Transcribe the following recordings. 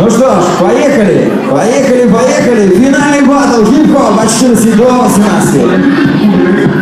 Ну что ж, поехали, поехали, поехали. Финальный батл хип-хоп от 14 до 18.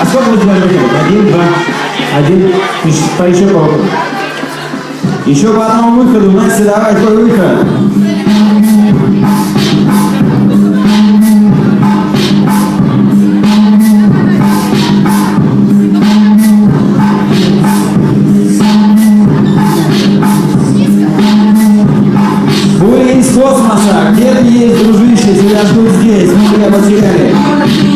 А сколько вы сделали выходов? Один, два, один. Еще- По еще по Еще по одному выходу. Настя, давай твой выход. Где ты есть, дружище? Тебя ждут здесь. Мы тебя потеряли.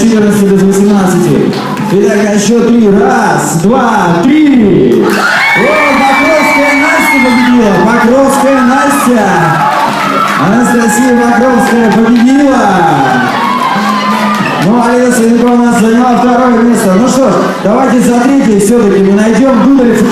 14 до 18. Итак, а еще три. Раз, два, три. О, Покровская Настя победила. Покровская Настя. Анастасия Покровская победила. Ну, а Леся Янкова у нас заняла второе место. Ну что ж, давайте за третье все-таки мы найдем Дударев